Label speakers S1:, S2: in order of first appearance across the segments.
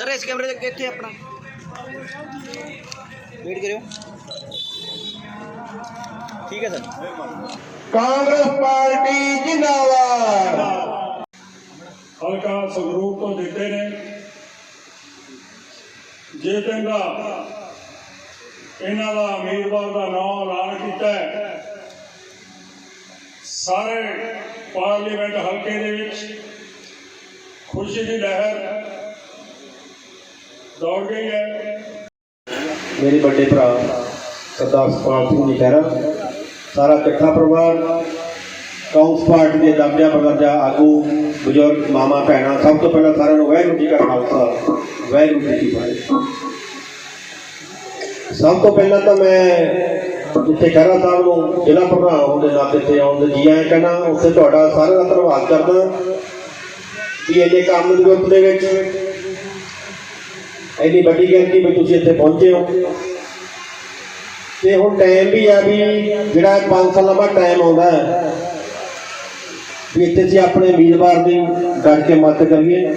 S1: Sir ਇਸ ਕੈਮਰੇ ਦੇ ਅੱਗੇ ਇੱਥੇ ਆਪਣਾ। ਵੇਟ ਕਰਿਓ। ਠੀਕ ਹੈ ਸਰ।
S2: ਕਾਂਗਰਸ ਪਾਰਟੀ ਜਿੰਦਾਬਾਦ।
S3: ਹਲਕਾ ਸੰਗਰੂਰ ਤੋਂ ਦਿੱਤੇ ਨੇ। ਜੇ ਚੰਗਾ ਇਹਨਾਂ ਦਾ ਉਮੀਦਵਾਰ ਦਾ ਨਾਮ ਐਲਾਨ ਕੀਤਾ ਹੈ ਸਾਰੇ ਪਾਰਲੀਮੈਂਟ ਹਲਕੇ ਦੇ ਵਿੱਚ ਖੁਸ਼ੀ ਦੀ ਲਹਿਰ ਦੌੜ ਗਈ ਹੈ
S2: ਮੇਰੇ ਵੱਡੇ ਭਰਾ, ਸਰਦਾਰ ਸੁਖਪਾਲ ਸਿੰਘ ਜੀ ਖਹਿਰਾ, ਸਾਰਾ ਇਕੱਠਾ ਪਰਿਵਾਰ ਕਾਂਗਰਸ ਪਾਰਟੀ ਦੇ ਦਬਜਾ ਬਗਰਜਾ ਆਗੂ, ਬਜ਼ੁਰਗ, ਮਾਮਾ, ਭੈਣਾਂ, ਸਭ ਤੋਂ ਪਹਿਲਾਂ ਸਾਰਿਆਂ ਨੂੰ ਵਾਹਿਗੁਰੂ ਜੀ ਕਾ ਖਾਲਸਾ, ਵਾਹਿਗੁਰੂ ਜੀ ਕੀ ਫਤਿਹ। ਸਭ ਤੋਂ ਪਹਿਲਾਂ ਤਾਂ ਮੈਂ ਜਿੱਥੇ ਖਹਿਰਾ ਸਾਹਿਬ ਨੂੰ ਜ਼ਿਲ੍ਹਾ ਪ੍ਰਧਾਨ ਹੋਣ ਦੇ ਨਾਤੇ ਤੇ ਆਉਣ ਦੇ ਜੀ ਆਇਆਂ ਕਹਿਣਾ, ਉੱਥੇ ਤੁਹਾਡਾ ਸਾਰਿਆਂ ਦਾ ਧੰਨਵਾਦ ਕਰਦਾ ਕਿ ਇਹਦੇ ਕੰਮ ਦੀ ਰੂਪ ਦੇ ਵਿੱਚ ਇੰਨੀ ਵੱਡੀ ਗਿਣਤੀ ਵਿੱਚ ਤੁਸੀਂ ਇੱਥੇ ਪਹੁੰਚੇ ਹੋ। ਤੇ ਹੁਣ ਟਾਈਮ ਵੀ ਆ ਵੀ ਜਿਹੜਾ 5 ਸਾਲਾਂ ਬਾਅਦ ਟਾਈਮ ਆਉਂਦਾ ਹੈ, ਵੀ ਇੱਥੇ ਅਸੀਂ ਆਪਣੇ ਉਮੀਦਵਾਰ ਦੀ ਡਟ ਕੇ ਮਦਦ ਕਰੀਏ।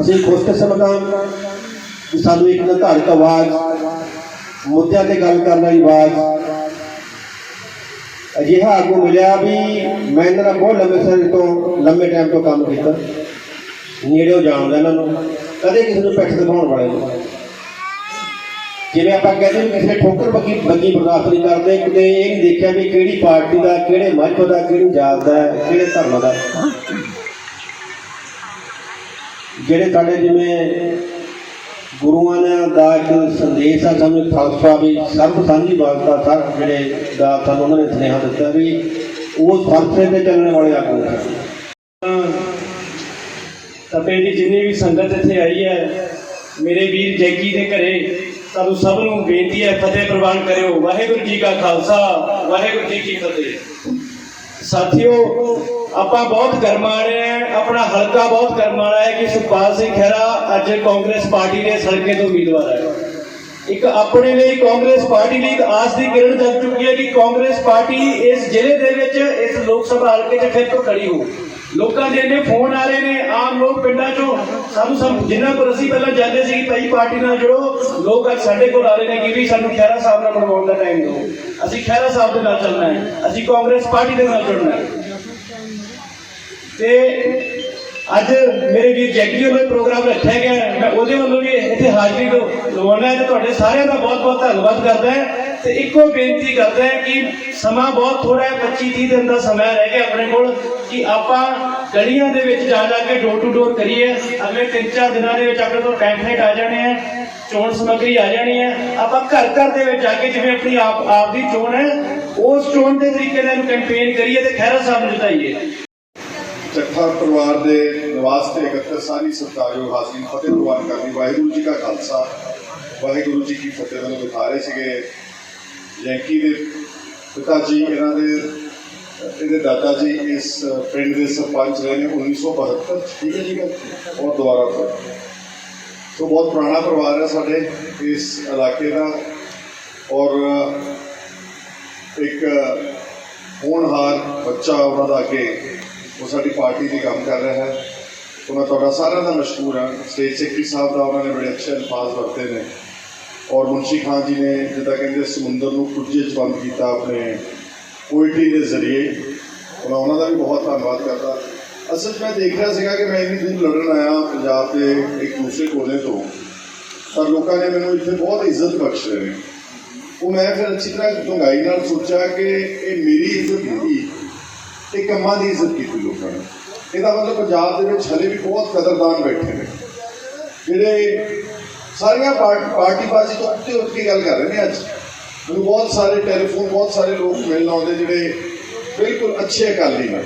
S2: ਅਸੀਂ ਖੁਸ਼ਕਿਸਮਤ ਸਮਝਾਂ ਕਿ ਸਾਨੂੰ ਇੱਕ ਨਿਰਧਾਰਿਤ ਆਵਾਜ਼, ਮੁੱਦਿਆਂ ਤੇ ਗੱਲ ਕਰਨ ਵਾਲੀ ਆਵਾਜ਼ ਅਜਿਹਾ ਆਗੂ ਮਿਲਿਆ ਵੀ ਮੈਂ ਇਹਨਾਂ ਨਾਲ ਬਹੁਤ ਲੰਬੇ ਸਮੇਂ ਤੋਂ, ਲੰਮੇ ਟਾਈਮ ਤੋਂ ਕੰਮ ਕੀਤਾ। ਨੇੜਿਓਂ ਜਾਣਦਾ ਇਹਨਾਂ ਨੂੰ। ਕਦੇ ਕਿਸੇ ਨੂੰ ਪਿੱਠ ਦਿਖਾਉਣ ਵਾਲੇ ਨੂੰ ਜਿਵੇਂ ਆਪਾਂ ਕਹਿੰਦੇ ਵੀ ਕਿਸੇ ਠੋਕਰ ਬੱਗੀ ਬੱਗੀ ਬਰਦਾਸ਼ਤ ਨਹੀਂ ਕਰਦੇ, ਕਿਤੇ ਇਹ ਨਹੀਂ ਦੇਖਿਆ ਵੀ ਕਿਹੜੀ ਪਾਰਟੀ ਦਾ, ਕਿਹੜੇ ਮਜ਼ਹਬ ਦਾ, ਕਿਹੜੀ ਜਾਤ ਦਾ, ਕਿਹੜੇ ਧਰਮ ਦਾ। ਜਿਹੜੇ ਸਾਡੇ ਜਿਵੇਂ ਗੁਰੂਆਂ ਨੇ ਦਾ ਇੱਕ ਸੰਦੇਸ਼ ਆ ਸਾਨੂੰ ਖਾਲਸਾ ਵੀ ਸਰਬ ਸਾਂਝੀ ਬਾਤ ਸਰ ਜਿਹੜੇ ਦਾ ਸਾਨੂੰ ਉਹਨਾਂ ਨੇ ਸੁਨੇਹਾ ਦਿੱਤਾ ਵੀ ਉਹ ਫਲਸਫੇ ਤੇ ਚੱਲਣ ਵਾਲੇ ਆਗੂ ਨੇ
S4: ਦੀ ਜਿੰਨੀ ਵੀ ਸੰਗਤ ਇੱਥੇ ਆਈ ਹੈ, ਮੇਰੇ ਵੀਰ ਜੈਕੀ ਦੇ ਘਰੇ ਤੁਹਾਨੂੰ ਸਭ ਨੂੰ ਬੇਨਤੀ ਹੈ, ਫਤਿਹ ਪ੍ਰਵਾਨ ਕਰਿਓ। ਵਾਹਿਗੁਰੂ ਜੀ ਕਾ ਖਾਲਸਾ, ਵਾਹਿਗੁਰੂ ਜੀ ਕੀ ਫਤਿਹ। ਸਾਥੀਓ, ਆਪਾਂ ਬਹੁਤ ਗਰਮਾ ਰਹੇ ਹਾਂ, ਆਪਣਾ ਹਲਕਾ ਬਹੁਤ ਗਰਮਾ ਰਿਹਾ ਹੈ ਕਿ ਸੁਖਪਾਲ ਸਿੰਘ ਖਹਿਰਾ ਅੱਜ ਕਾਂਗਰਸ ਪਾਰਟੀ ਦੇ ਸਲਕੇ ਤੋਂ ਉਮੀਦਵਾਰ ਹੈ। ਇੱਕ ਆਪਣੇ ਲਈ ਕਾਂਗਰਸ ਪਾਰਟੀ ਲਈ ਇੱਕ ਆਸ ਦੀ ਕਿਰਨ ਜਗ ਚੁੱਕੀ ਹੈ ਕਿ ਕਾਂਗਰਸ ਪਾਰਟੀ ਇਸ ਜ਼ਿਲ੍ਹੇ ਦੇ ਵਿੱਚ, ਇਸ ਲੋਕ ਸਭਾ ਹਲਕੇ 'ਚ ਫਿਰ ਤੋਂ ਖੜੀ ਹੋ ਲੋਕਾਂ ਦੇ ਇੰਨੇ ਫੋਨ ਆ ਰਹੇ ਨੇ, ਆਮ ਲੋਕ ਪਿੰਡਾਂ 'ਚੋਂ, ਸਾਨੂੰ ਸਭ ਜਿੰਨਾ ਕੋਲ ਅਸੀਂ ਪਹਿਲਾਂ ਜਾਂਦੇ ਸੀ ਕਿ ਭਾਈ ਪਾਰਟੀ ਨਾਲ ਜੁੜੋ, ਲੋਕ ਅੱਜ ਸਾਡੇ ਕੋਲ ਆ ਰਹੇ ਨੇ ਕਿ ਵੀ ਸਾਨੂੰ ਖਹਿਰਾ ਸਾਹਿਬ ਨਾਲ ਬਣਵਾਉਣ ਦਾ ਟਾਈਮ ਦਿਓ। ਅਸੀਂ ਖਹਿਰਾ ਸਾਹਿਬ ਦੇ ਨਾਲ ਚੱਲਣਾ ਹੈ, ਅਸੀਂ ਕਾਂਗਰਸ ਪਾਰਟੀ ਦੇ ਨਾਲ ਜੁੜਨਾ ਹੈ। ਤੇ ਅੱਜ ਮੇਰੇ ਵੀਰ ਜੈਗੀ ਵੱਲੋਂ ਪ੍ਰੋਗਰਾਮ ਰੱਖਿਆ ਗਿਆ ਮੈਂ ਉਹਦੇ ਵੱਲੋਂ ਵੀ ਇੱਥੇ ਹਾਜ਼ਰੀ ਲਵਾਉਣਾ ਹੈ ਤੇ ਤੁਹਾਡੇ ਸਾਰਿਆਂ ਦਾ ਬਹੁਤ ਬਹੁਤ ਧੰਨਵਾਦ ਕਰਦਾ ਹੈ। ਤੇ ਇੱਕੋ ਬੇਨਤੀ ਕਰਦਾ ਹੈ ਕਿ ਸਮਾਂ ਬਹੁਤ ਥੋੜਾ ਹੈ 25 30 ਦਿਨ ਦਾ ਸਮਾਂ ਰਹਿ ਗਿਆ ਆਪਣੇ ਕੋਲ, ਕਿ ਆਪਾਂ ਗਲੀਆਂ ਦੇ ਵਿੱਚ ਜਾ ਜਾ ਕੇ ਡੋਰ ਟੂ ਡੋਰ ਕਰੀਏ। ਅਗਲੇ 3-4 ਦਿਨਾਂ ਦੇ ਵਿੱਚ ਆਪਣੇ ਕੋਲ ਪੈਂਫਲੇਟ ਆ ਜਾਣੇ ਹੈ ਚੋਣ ਸਮੱਗਰੀ ਆ ਜਾਣੀ ਹੈ ਆਪਾਂ ਘਰ ਘਰ ਦੇ ਵਿੱਚ ਜਾ ਕੇ ਜਿਵੇਂ ਆਪਣੀ ਆਪ ਆਪ ਦੀ ਚੋਣ ਹੈ, ਉਸ ਚੋਣ ਦੇ ਤਰੀਕੇ ਨਾਲ ਕੈਂਪੇਨ ਕਰੀਏ ਤੇ ਖਹਿਰਾ ਸਾਹਿਬ ਨੂੰ ਜਿਤਾਈਏ।
S5: ਚੱਠਾ ਪਰਿਵਾਰ ਦੇ ਨਿਵਾਸ ਤੇ ਇਕੱਤਰ ਸਾਰੀ ਸਤਿਕਾਰਯੋਗ ਹਾਜ਼ਰੀਨ ਫਤਿਹ ਪ੍ਰਵਾਨ ਕਰਨੀ। ਵਾਹਿਗੁਰੂ ਜੀ ਕਾ ਖਾਲਸਾ, ਵਾਹਿਗੁਰੂ ਜੀ ਕੀ ਫਤਿਹ। ਵੱਲੋਂ ਦਿਖਾ ਰਹੇ ਸੀਗੇ ਯੈਂਕੀ ਦੇ ਪਿਤਾ ਜੀ, ਇਹਨਾਂ ਦੇ, ਇਹਦੇ ਦਾਦਾ ਜੀ ਇਸ ਪਿੰਡ ਦੇ ਸਰਪੰਚ ਰਹੇ ਨੇ 1972 ਠੀਕ ਹੈ ਜੀ ਗੱਲ? ਔਰ ਦੁਬਾਰਾ ਤੋਂ। ਸੋ ਬਹੁਤ ਪੁਰਾਣਾ ਪਰਿਵਾਰ ਹੈ ਸਾਡੇ ਇਸ ਇਲਾਕੇ ਦਾ। ਔਰ ਇੱਕ ਹੋਣਹਾਰ ਬੱਚਾ ਉਹਨਾਂ ਦਾ ਅੱਗੇ, ਉਹ ਸਾਡੀ ਪਾਰਟੀ ਦੀ ਕੰਮ ਕਰ ਰਿਹਾ ਹੈ। ਸੋ ਮੈਂ ਤੁਹਾਡਾ ਸਾਰਿਆਂ ਦਾ ਮਸ਼ਕੂਰ ਹਾਂ। ਸਟੇਜ ਸੈਕਟਰੀ ਸਾਹਿਬ ਦਾ ਉਹਨਾਂ ਨੇ ਬੜੇ ਅੱਛੇ ਅਲਫਾਜ਼ ਵਰਤੇ ਨੇ। ਔਰ ਮੁਨਸ਼ੀ ਖਾਨ ਜੀ ਨੇ ਜਿੱਦਾਂ ਕਹਿੰਦੇ ਸਮੁੰਦਰ ਨੂੰ ਕੁੱਜੇ 'ਚ ਬੰਦ ਕੀਤਾ ਆਪਣੇ ਪੋਇਟਰੀ ਦੇ ਜ਼ਰੀਏ ਮੈਂ ਉਹਨਾਂ ਦਾ ਵੀ ਬਹੁਤ ਧੰਨਵਾਦ ਕਰਦਾ। ਅਸਲ 'ਚ ਮੈਂ ਦੇਖ ਰਿਹਾ ਸੀਗਾ ਕਿ ਮੈਂ ਇੰਨੀ ਦੂਰ ਲੜਨ ਆਇਆ ਪੰਜਾਬ ਦੇ ਇੱਕ ਦੂਸਰੇ ਕੋਨੇ ਤੋਂ। ਪਰ ਲੋਕਾਂ ਨੇ ਮੈਨੂੰ ਇੱਥੇ ਬਹੁਤ ਇੱਜ਼ਤ ਬਖਸ਼ ਰਹੇ ਨੇ। ਉਹ ਮੈਂ ਫਿਰ ਅੱਛੀ ਤਰ੍ਹਾਂ ਡੂੰਘਾਈ ਨਾਲ ਸੋਚਿਆ ਕਿ ਇਹ ਮੇਰੀ ਇੱਜ਼ਤ ਨਹੀਂ ਤੇ ਕੰਮਾਂ ਦੀ ਇੱਜ਼ਤ ਕੀਤੀ ਲੋਕਾਂ ਨੇ। ਇਹਦਾ ਮਤਲਬ ਪੰਜਾਬ ਦੇ ਵਿੱਚ ਹਲੇ ਵੀ ਬਹੁਤ ਕਦਰਦਾਨ ਬੈਠੇ ਨੇ। ਜਿਹੜੇ ਸਾਰੀਆਂ ਪਾਰਟ- ਪਾਰਟੀ ਬਾਜੀ ਤੋਂ ਉੱਤੇ ਉੱਠ ਕੇ ਗੱਲ ਕਰ ਰਹੇ ਨੇ ਅੱਜ। ਮੈਨੂੰ ਬਹੁਤ ਸਾਰੇ ਟੈਲੀਫੋਨ ਬਹੁਤ ਸਾਰੇ ਲੋਕ ਮਿਲਣ ਆਉਂਦੇ ਜਿਹੜੇ ਬਿਲਕੁਲ ਅੱਛੇ ਅਕਾਲੀ ਨੇ।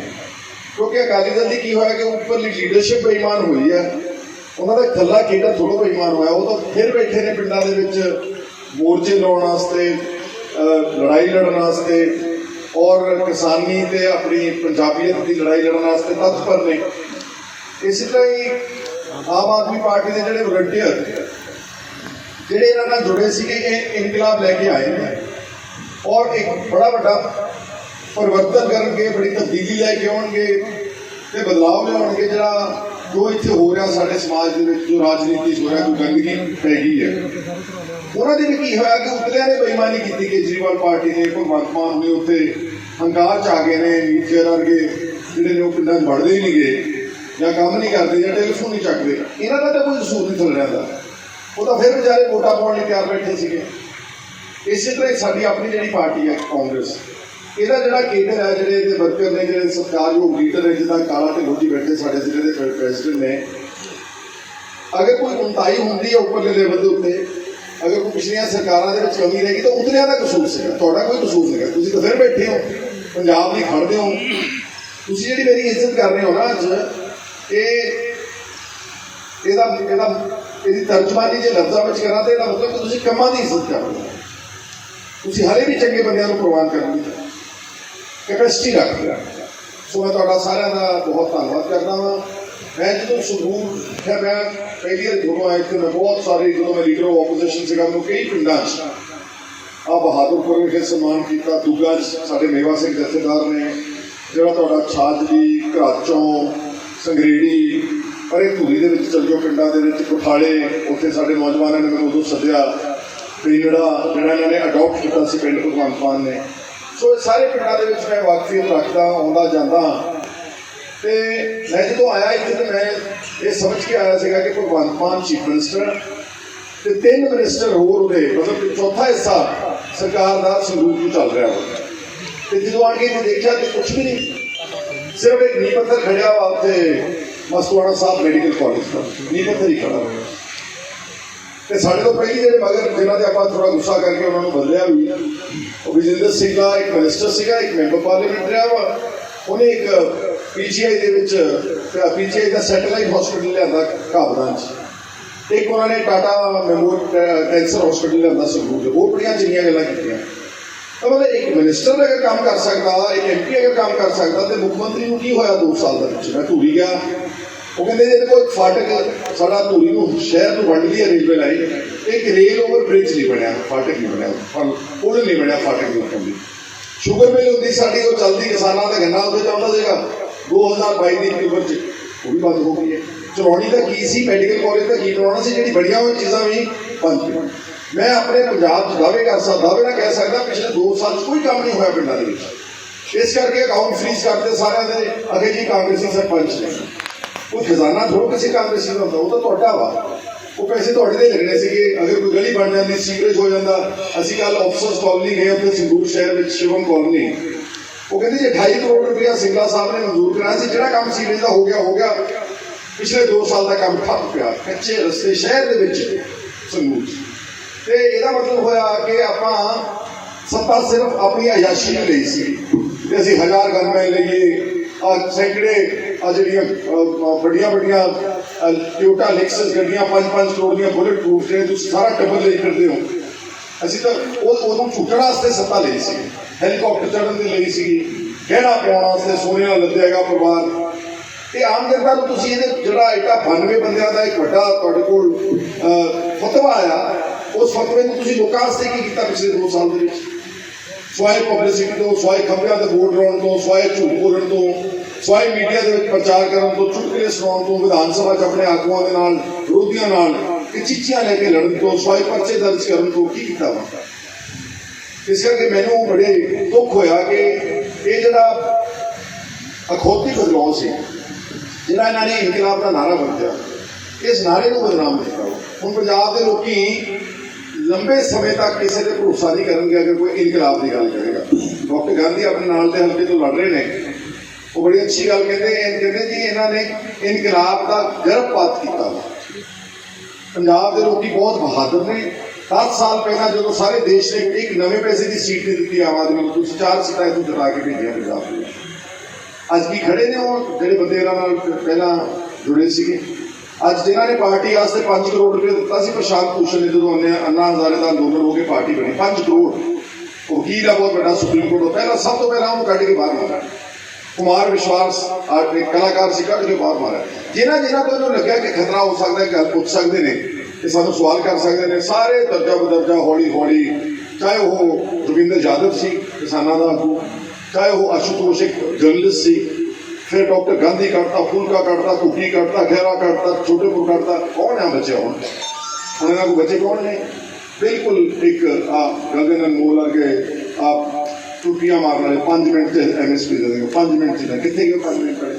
S5: ਕਿਉਂਕਿ ਅਕਾਲੀ ਦਲ ਦੀ ਕੀ ਹੋਇਆ ਕਿ ਉੱਪਰਲੀ ਲੀਡਰਸ਼ਿਪ ਬੇਈਮਾਨ ਹੋਈ ਹੈ। ਉਹਨਾਂ ਦਾ ਥੱਲਾ ਕੇਡਰ ਥੋੜਾ ਬੇਈਮਾਨ ਹੋਇਆ। ਉਹ ਤਾਂ ਫਿਰ ਬੈਠੇ ਨੇ ਪਿੰਡਾਂ ਦੇ ਵਿੱਚ ਮੋਰਚੇ ਲਾਉਣ ਵਾਸਤੇ ਲੜਾਈ ਲੜਨ ਵਾਸਤੇ। ਔਰ ਕਿਸਾਨੀ ਤੇ ਆਪਣੀ ਪੰਜਾਬੀਅਤ ਦੀ ਲੜਾਈ ਲੜਨ ਵਾਸਤੇ ਤਤਪਰ ਨੇ। ਇਸੇ ਤਰ੍ਹਾਂ ਹੀ ਆਮ ਆਦਮੀ ਪਾਰਟੀ ਦੇ ਜਿਹੜੇ ਵਲੰਟੀਅਰ ਜਿਹੜੇ ਇਹਨਾਂ ਨਾਲ ਜੁੜੇ ਸੀਗੇ, ਇਹ ਇਨਕਲਾਬ ਲੈ ਕੇ ਆਏ ਨੇ। ਔਰ ਇੱਕ ਬੜਾ ਵੱਡਾ ਪਰਿਵਰਤਨ ਕਰਨਗੇ, ਬੜੀ ਤਬਦੀਲੀ ਲੈ ਕੇ ਆਉਣਗੇ ਤੇ ਬਦਲਾਅ ਲਿਆਉਣਗੇ ਜਿਹੜਾ ਜੋ ਇੱਥੇ ਹੋ ਰਿਹਾ ਸਾਡੇ ਸਮਾਜ ਦੇ ਵਿੱਚ, ਜੋ ਰਾਜਨੀਤੀ 'ਚ ਹੋ ਰਿਹਾ ਕੋਈ ਗੰਦਗੀ ਪੈ ਗਈ ਹੈ। ਉਹਨਾਂ ਦੇ ਵੀ ਕੀ ਹੋਇਆ ਕਿ ਉਤਲਿਆਂ ਨੇ ਬੇਈਮਾਨੀ ਕੀਤੀ, ਕੇਜਰੀਵਾਲ ਪਾਰਟੀ ਨੇ, ਭਗਵੰਤ ਮਾਨ ਨੇ ਉੱਤੇ ਹੰਕਾਰ ਚ ਆ ਗਏ ਨੇ ਨੀਚੇ ਵਰਗੇ ਜਿਹੜੇ ਨੇ ਉਹ ਪਿੰਡਾਂ ਵੜਦੇ ਹੀ ਨਹੀਂ ਗਏ ਜਾਂ ਕੰਮ ਨਹੀਂ ਕਰਦੇ ਜਾਂ ਟੈਲੀਫੋਨ ਨਹੀਂ ਚੱਕਦੇ। ਇਹਨਾਂ ਦਾ ਤਾਂ ਕੋਈ ਅਸੂਲ ਨਹੀਂ ਚੱਲ ਰਿਹਾ ਦਾ। ਉਹ ਤਾਂ ਫਿਰ ਵਿਚਾਰੇ ਵੋਟਾਂ ਪਾਉਣ ਲਈ ਤਿਆਰ ਬੈਠੇ ਸੀਗੇ। ਇਸੇ ਤਰ੍ਹਾਂ ਸਾਡੀ ਆਪਣੀ ਜਿਹੜੀ ਪਾਰਟੀ ਹੈ, ਕਾਂਗਰਸ। ਇਹਦਾ ਜਿਹੜਾ ਕੇਂਦਰ ਹੈ, ਜਿਹੜੇ ਇਹਦੇ ਵਰਕਰ ਨੇ, ਜਿਹੜੇ ਸਤਿਕਾਰਯੋਗ ਲੀਡਰ ਨੇ, ਜਿੱਦਾਂ ਕਾਲਾ ਤੇ ਗੋਜੀ ਬੈਠੇ ਸਾਡੇ ਜ਼ਿਲ੍ਹੇ ਦੇ ਪ੍ਰੈਜ਼ੀਡੈਂਟ ਨੇ। ਅਗਰ ਕੋਈ ਉਨਤਾਈ ਹੁੰਦੀ ਹੈ ਉੱਪਰਲੇ ਲੈਵਲ ਦੇ ਉੱਤੇ, ਅਗਰ ਕੋਈ ਪਿਛਲੀਆਂ ਸਰਕਾਰਾਂ ਦੇ ਵਿੱਚ ਕਮੀ ਰਹੇਗੀ, ਤਾਂ ਉਤਰਿਆਂ ਦਾ ਕਸੂਰ ਸੀਗਾ। ਤੁਹਾਡਾ ਕੋਈ ਕਸੂਰ ਨਹੀਂ ਹੈ ਤੁਸੀਂ ਤਾਂ ਫਿਰ ਬੈਠੇ ਹੋ। ਪੰਜਾਬ ਲਈ ਖੜਦੇ ਹੋ। ਤੁਸੀਂ ਜਿਹੜੀ ਮੇਰੀ ਇੱਜ਼ਤ ਕਰ ਰਹੇ ਹੋ ਨਾ ਅੱਜ, ਇਹ ਇਹਦਾ ਇਹਦਾ ਇਹਦੀ ਤਰਜਮਾਨੀ ਜੇ ਲਫ਼ਜ਼ਾਂ ਵਿੱਚ ਕਰਾਂ ਤਾਂ ਇਹਦਾ ਮਤਲਬ ਕਿ ਤੁਸੀਂ ਕੰਮਾਂ ਦੀ ਇੱਜ਼ਤ ਕਰ ਹੋ। ਤੁਸੀਂ ਹਲੇ ਵੀ ਚੰਗੇ ਬੰਦਿਆਂ ਨੂੰ ਪ੍ਰਵਾਨ ਕਰਨ ਕੈਪੈਸਿਟੀ ਰੱਖ ਲਿਆ। ਸੋ ਮੈਂ ਤੁਹਾਡਾ ਸਾਰਿਆਂ ਦਾ ਬਹੁਤ ਧੰਨਵਾਦ ਕਰਦਾ ਹਾਂ। ਮੈਂ ਜਦੋਂ ਸੰਗਰੂਰ ਹੈ ਮੈਂ ਪਹਿਲੀ ਵਾਰ ਜਦੋਂ ਆਇਆ ਕਿ ਮੈਂ ਬਹੁਤ ਸਾਰੇ ਜਦੋਂ ਮੈਂ ਲੀਡਰ ਆਫ ਆਪੋਜੀਸ਼ਨ ਸੀਗਾ, ਮੈਨੂੰ ਕਈ ਪਿੰਡਾਂ 'ਚ ਆ ਬਹਾਦਰਪੁਰ ਵਿਖੇ ਸਨਮਾਨ ਕੀਤਾ, ਦੂਗਾ 'ਚ ਸਾਡੇ ਮੇਵਾ ਸਿੰਘ ਜਥੇਦਾਰ ਨੇ, ਜਿਹੜਾ ਤੁਹਾਡਾ ਛਾਜਲੀ ਘਰਾਚੋਂ ਸੰਗਰੇੜੀ ਪਰ ਇਹ ਧੂਰੀ ਦੇ ਵਿੱਚ ਚੱਲ ਜਾਓ ਪਿੰਡਾਂ ਦੇ ਵਿੱਚ ਕੋਠਾਲੇ, ਉੱਥੇ ਸਾਡੇ ਨੌਜਵਾਨਾਂ ਨੇ ਮੈਨੂੰ ਉਦੋਂ ਸੱਦਿਆ ਪਿੰਡੜਾ ਜਿਹੜਾ ਇਹਨਾਂ ਨੇ ਅਡਾਪਟ ਕੀਤਾ ਸੀ ਪਿੰਡ ਭਗਵੰਤ ਮਾਨ ਨੇ। ਸੋ ਇਹ ਸਾਰੇ ਪਿੰਡਾਂ ਦੇ ਵਿੱਚ ਮੈਂ ਵਾਕਫੀਅਤ ਰੱਖਦਾ, ਆਉਂਦਾ ਜਾਂਦਾ। ਤੇ ਮੈਂ ਜਦੋਂ ਆਇਆ ਇੱਥੇ ਤੇ ਮੈਂ ਇਹ ਸਮਝ ਕੇ ਆਇਆ ਸੀਗਾ ਕਿ ਭਗਵੰਤ ਮਾਨ ਚੀਫ ਮਿਨਿਸਟਰ ਤੇ ਤਿੰਨ ਮਿਨਿਸਟਰ ਹੋਰ ਉਹਦੇ ਮਤਲਬ ਕਿ ਚੌਥਾ ਹਿੱਸਾ ਸਰਕਾਰ ਦਾ ਸੰਗਰੂਰ ਨੂੰ ਚੱਲ ਰਿਹਾ ਵਾ। ਤੇ ਜਦੋਂ ਆ ਕੇ ਇੱਥੇ ਦੇਖਿਆ ਕਿ ਕੁਝ ਵੀ ਨਹੀਂ, ਸਿਰਫ ਇੱਕ ਨੀਂਹ ਪੱਥਰ ਖੜਿਆ ਵਾ ਉੱਥੇ। ਮਸਤੂਆਣਾ ਸਾਹਿਬ ਮੈਡੀਕਲ ਕਾਲਜ ਦਾ। ਨੀਂਹ ਤਰੀਕਾ ਹੀ ਖੜਾ ਤੇ ਸਾਡੇ ਤੋਂ ਪਹਿਲੀ ਜਿਹੜੇ ਮਗਰ ਜਿਨ੍ਹਾਂ ਤੇ ਆਪਾਂ ਥੋੜਾ ਗੁੱਸਾ ਕਰਕੇ ਉਹਨਾਂ ਨੂੰ ਬਦਲਿਆ ਵੀ। ਉਹ ਵਿਜੇਂਦਰ ਸਿੰਘ ਦਾ ਇੱਕ ਮਿਨਿਸਟਰ ਸੀਗਾ, ਇੱਕ ਮੈਂਬਰ ਪਾਰਲੀਮੈਂਟ ਰਿਹਾ ਵਾ। ਉਹਨੇ ਇੱਕ ਪੀਜੀਆਈ ਦੇ ਵਿੱਚ ਪੀਜੀਆਈ ਦਾ ਸੈਟੇਲਾਈਟ ਹਸਪੀਟਲ ਲਿਆਂਦਾ ਕਾਬਰਾਂ 'ਚ। ਇੱਕ ਉਹਨਾਂ ਨੇ ਟਾਟਾ ਮੈਮੋਰੀਅਲ ਕੈਂਸਰ ਹਸਪੀਟਲ ਲਿਆਂਦਾ ਸੰਗਰੂਰ 'ਚ। ਹੋਰ ਬੜੀਆਂ ਚੰਗੀਆਂ ਗੱਲਾਂ ਕੀਤੀਆਂ। ਤਾਂ ਮਤਲਬ ਇੱਕ ਮਿਨਿਸਟਰ ਅਗਰ ਕੰਮ ਕਰ ਸਕਦਾ, ਇੱਕ ਐਮਪੀ ਅਗਰ ਕੰਮ ਕਰ ਸਕਦਾ, ਤੇ ਮੁੱਖ ਮੰਤਰੀ ਨੂੰ ਕੀ ਹੋਇਆ 2 ਸਾਲ ਦੇ ਵਿੱਚ? ਮੈਂ ਧੂਰੀ ਗਿਆ। ਉਹ ਕਹਿੰਦੇ ਜੇ ਕੋਈ ਫਾਟਕ, ਸਾਡਾ ਧੂਰੀ ਨੂੰ ਸ਼ਹਿਰ ਨੂੰ ਵੰਡ ਲਈ ਰੇਲਵੇ ਲਾਈਨ, ਇੱਕ ਰੇਲ ਓਵਰ ਬ੍ਰਿਜ ਨਹੀਂ ਬਣਿਆ, ਫਾਟਕ ਨਹੀਂ ਬਣਿਆ, ਫਲ- ਪੁਲ ਨਹੀਂ ਬਣਿਆ ਫਾਟਕ ਦੇ ਉੱਤੇ ਸ਼ੂਗਰ ਮਿਲ ਹੁੰਦੀ ਸਾਡੀ, ਉਹ ਚੱਲਦੀ, ਕਿਸਾਨਾਂ ਦਾ ਗੰਨਾ ਉੱਥੇ ਚੱਲਦਾ ਸੀਗਾ। 2022 ਦੀ ਅਕਤੂਬਰ ਚ, ਉਹ ਵੀ ਬੰਦ ਹੋ ਗਈ ਹੈ। ਚਲਾਉਣੀ ਦਾ ਕੀ ਸੀ ਮੈਡੀਕਲ ਕਾਲਜ ਦਾ ਕੀ ਬਣਾਉਣਾ ਸੀ, ਜਿਹੜੀ ਬੜੀਆਂ ਉਹ ਚੀਜ਼ਾਂ ਵੀ ਬੰਦ ਕੀਤੀਆਂ ਮੈਂ ਆਪਣੇ ਪੰਜਾਬ 'ਚ ਦਾਅਵੇ ਕਰ ਸਕਦਾ, ਦਾਅਵੇ ਨਾਲ ਕਹਿ ਸਕਦਾ, ਪਿਛਲੇ 2 ਸਾਲ 'ਚ ਕੋਈ ਕੰਮ ਨਹੀਂ ਹੋਇਆ ਪਿੰਡਾਂ ਦੇ ਵਿੱਚ। ਇਸ ਕਰਕੇ ਅਕਾਊਂਟ ਫ੍ਰੀਜ਼ ਕਰਦੇ ਸਾਰਿਆਂ ਦੇ, ਅਗੇ ਜੀ ਕਾਂਗਰਸੀ ਸਰਪੰਚ ਨੇ। ਉਹ ਖਜ਼ਾਨਾ ਥੋੜ੍ਹਾ ਕਿਸੇ ਕਾਂਗਰਸੀ ਦਾ ਹੁੰਦਾ, ਉਹ ਤਾਂ ਤੁਹਾਡਾ ਵਾ। ਉਹ ਪੈਸੇ ਤੁਹਾਡੇ ਦੇ ਲੱਗਣੇ ਸੀਗੇ, ਅਗਰ ਕੋਈ ਗਲੀ ਬਣ ਜਾਂਦੀ ਸੀਵਰੇਜ ਹੋ ਜਾਂਦਾ। ਅਸੀਂ ਕੱਲ ਆਫਸਰਸ ਕਾਲਨੀ ਗਏ ਉੱਥੇ ਸੰਗਰੂਰ ਸ਼ਹਿਰ ਵਿੱਚ, ਸ਼ਿਵਮ ਕਾਲਨੀ ਉਹ ਕਹਿੰਦੇ ਜੀ 28 ਕਰੋੜ ਰੁਪਇਆ ਸਿੰਗਲਾ ਸਾਹਿਬ ਨੇ ਮਨਜ਼ੂਰ ਕਰਾਇਆ ਸੀ, ਜਿਹੜਾ ਕੰਮ ਸੀਵਰੇਜ ਦਾ ਹੋ ਗਿਆ ਹੋ ਗਿਆ। ਪਿਛਲੇ 2 ਸਾਲ ਦਾ ਕੰਮ ਠੱਪ ਪਿਆ, ਕੱਚੇ ਰਸਤੇ ਸ਼ਹਿਰ ਦੇ ਵਿੱਚ ਸੰਗਰੂਰ 'ਚ। ਤੇ ਇਹਦਾ ਮਤਲਬ ਹੋਇਆ ਕਿ ਆਪਾਂ ਸੱਤਾ ਸਿਰਫ ਆਪਣੀ ਆਯਾਸ਼ੀ ਲਈ ਲਈ ਸੀ। ਤੇ ਅਸੀਂ ਹਜ਼ਾਰ ਗਨਮੈਨ ਲਈਏ ਆ ਸੈਂਕੜੇ ਆ ਜਿਹੜੀਆਂ ਵੱਡੀਆਂ ਵੱਡੀਆਂ ਟਿਊਟਾ ਲੈਕਸਸ ਗੱਡੀਆਂ 5-5 ਕਰੋੜ ਦੀਆਂ ਬੁਲਟ ਪ੍ਰੂਫ ਜਿਹੜੇ ਤੁਸੀਂ ਸਾਰਾ ਟੱਬਰ ਲਈ ਕਰਦੇ ਹੋ। ਅਸੀਂ ਤਾਂ ਉਹ ਉਹਨੂੰ ਫੁੱਟਣ ਵਾਸਤੇ ਸੱਤਾ ਲਈ ਸੀ। ਹੈਲੀਕਾਪਟਰ ਚੜਨ ਦੇ ਲਈ ਸੀ। ਗਹਿਣਾ ਪਾਉਣ ਵਾਸਤੇ ਸੋਨੇ ਨਾਲ ਲੱਦੇਗਾ ਪਰਿਵਾਰ। ਇਹ ਆਮ ਜਨਤਾ ਨੂੰ ਤੁਸੀਂ ਇਹਦੇ ਜਿਹੜਾ ਐਡਾ 92 ਬੰਦਿਆਂ ਦਾ ਇੱਕ ਵੱਡਾ ਤੁਹਾਡੇ ਕੋਲ ਅਹ, ਫਤਵਾ ਆਇਆ। ਉਸ ਫਤਵੇ ਨੂੰ ਤੁਸੀਂ ਲੋਕਾਂ ਵਾਸਤੇ ਕੀ ਕੀਤਾ ਪਿਛਲੇ 2 ਸਾਲ ਦੇ ਵਿੱਚ? ਸਵਾਏ ਪਬਲਿਸਿਟੀ ਤੋਂ, ਸਵਾਏ ਖਬਰਾਂ ਦੇ ਵੋਟ ਲਾਉਣ ਤੋਂ, ਸਵਾਏ ਝੂਠ ਬੋਲਣ ਤੋਂ, ਸਵਾਏ ਮੀਡੀਆ ਦੇ ਵਿੱਚ ਪ੍ਰਚਾਰ ਕਰਨ ਤੋਂ ਚੁਟਕਲੇ ਸੁਣਾਉਣ ਤੋਂ, ਵਿਧਾਨ ਸਭਾ 'ਚ ਆਪਣੇ ਆਗੂਆਂ ਦੇ ਨਾਲ, ਵਿਰੋਧੀਆਂ ਨਾਲ ਕਿ ਚਿੱਠੀਆਂ ਲੈ ਕੇ ਲੜਨ ਤੋਂ, ਸਵਾਏ ਪਰਚੇ ਦਰਜ ਕਰਨ ਤੋਂ ਕੀ ਕੀਤਾ ਵਾ? ਇਸ ਕਰਕੇ ਮੈਨੂੰ ਬੜੇ ਦੁੱਖ ਹੋਇਆ ਕਿ ਇਹ ਜਿਹੜਾ ਅਖੌਤੀ ਬਦਲਾਅ ਸੀ, ਜਿਹੜਾ ਇਹਨਾਂ ਨੇ ਇਨਕਲਾਬ ਦਾ ਨਾਰਾ ਵਰਤਿਆ ਇਸ ਨਾਰੇ ਨੂੰ ਬਦਨਾਮ ਕੀਤਾ ਹੁਣ ਪੰਜਾਬ ਦੇ ਲੋਕੀ ਲੰਬੇ ਸਮੇਂ ਤੱਕ ਕਿਸੇ ਤੇ ਭਰੋਸਾ ਨਹੀਂ ਕਰਨਗੇ ਅਗਰ ਕੋਈ ਇਨਕਲਾਬ ਦੀ ਗੱਲ ਕਰੇਗਾ। ਡਾਕਟਰ ਗਾਂਧੀ ਆਪਣੇ ਨਾਲ ਦੇ ਹਲਕੇ ਤੋਂ ਲੜ ਰਹੇ ਨੇ। ਉਹ ਬੜੀ ਅੱਛੀ ਗੱਲ ਕਹਿੰਦੇ ਇਹ ਕਹਿੰਦੇ ਜੀ ਇਹਨਾਂ ਨੇ ਇਨਕਲਾਬ ਦਾ ਗਰਭਪਾਤ ਕੀਤਾ ਵਾ। ਪੰਜਾਬ ਦੇ ਲੋਕੀ ਬਹੁਤ ਬਹਾਦਰ ਨੇ। 10 ਸਾਲ ਪਹਿਲਾਂ ਜਦੋਂ ਸਾਰੇ ਦੇਸ਼ ਨੇ ਇੱਕ ਨਵੇਂ ਪੈਸੇ ਦੀ ਸੀਟ ਨਹੀਂ ਦਿੱਤੀ ਆਮ ਆਦਮੀ ਨੂੰ, ਤੁਸੀਂ ਚਾਰ ਸੀਟਾਂ ਇੱਥੋਂ ਜਿਤਾ ਕੇ ਭੇਜੀਆਂ ਪੰਜਾਬ ਦੇ ਅੱਜ ਕੀ ਖੜੇ ਨੇ ਉਹ? ਜਿਹੜੇ ਬੰਦੇ ਇਹਨਾਂ ਨਾਲ ਪਹਿਲਾਂ ਜੁੜੇ ਸੀਗੇ। ਅੱਜ ਜਿਨ੍ਹਾਂ ਨੇ ਪਾਰਟੀ ਵਾਸਤੇ 5 ਕਰੋੜ ਰੁਪਏ ਦਿੱਤਾ ਸੀ ਪ੍ਰਸ਼ਾਂਤ ਭੂਸ਼ਣ ਨੇ ਜਦੋਂ ਉਹਨੇ ਅੰਨਾ ਹਜ਼ਾਰੇ ਦਾ ਅੰਦੋਲਨ ਹੋ ਕੇ ਪਾਰਟੀ ਬਣੀ। 5 ਕਰੋੜ। ਵਕੀਲ ਆ ਬਹੁਤ ਵੱਡਾ ਸੁਪਰੀਮ ਕੋਰਟ ਉਹ ਪਹਿਲਾਂ ਸਭ ਤੋਂ ਪਹਿਲਾਂ ਉਹਨੂੰ ਕੱਢ ਕੇ ਬਾਹਰ ਮਾਰਿਆ। ਕੁਮਾਰ ਵਿਸ਼ਵਾਸ ਆਰਟ ਕਲਾਕਾਰ ਸੀ ਕੱਢ ਕੇ ਬਾਹਰ ਮਾਰਿਆ। ਜਿਨ੍ਹਾਂ ਜਿਨ੍ਹਾਂ ਤੋਂ ਇਹਨੂੰ ਲੱਗਿਆ ਕਿ ਖਤਰਾ ਹੋ ਸਕਦਾ ਹੈ ਗੱਲ ਪੁੱਛ ਸਕਦੇ ਨੇ ਕਿ ਸਾਨੂੰ ਸਵਾਲ ਕਰ ਸਕਦੇ ਨੇ। ਸਾਰੇ ਦਰਜਾ ਬਦਰਜਾ ਹੌਲੀ ਹੌਲੀ, ਚਾਹੇ ਉਹ ਰਵਿੰਦਰ ਜਾਦਵ ਸੀ ਕਿਸਾਨਾਂ ਦਾ ਆਗੂ ਚਾਹੇ ਉਹ ਅਸ਼ੂਤੋਸ਼ ਇੱਕ ਜਰਨਲਿਸਟ ਸੀ ਫਿਰ ਡਾਕਟਰ ਗਾਂਧੀ ਕਰਤਾ, ਫੂਲਕਾ ਕਰਤਾ ਟੁੱਟੀ ਕਰਤਾ ਖੈਰਾ ਕਰਤਾ ਛੋਟੇਪੁਰ ਕਰਤਾ, ਕੌਣ ਆ ਬੱਚੇ ਹੁਣ? ਹੁਣ ਇਹਨਾਂ ਕੋ ਬੱਚੇ ਕੌਣ ਨੇ? ਬਿਲਕੁਲ ਇੱਕ ਆ ਗਗਨ ਅਨਮੋਲ ਅਗੇ ਆ ਟੁੱਟੀਆਂ ਮਾਰਨ ਵਾਲੇ 5 ਮਿੰਟ ਚ ਐਮਐਸਪੀ ਦੇ ਦੇਣਗੇ 5 ਮਿੰਟ ਚ ਕਿੱਥੇ ਗਏ 5 ਮਿੰਟ ਵਾਲੇ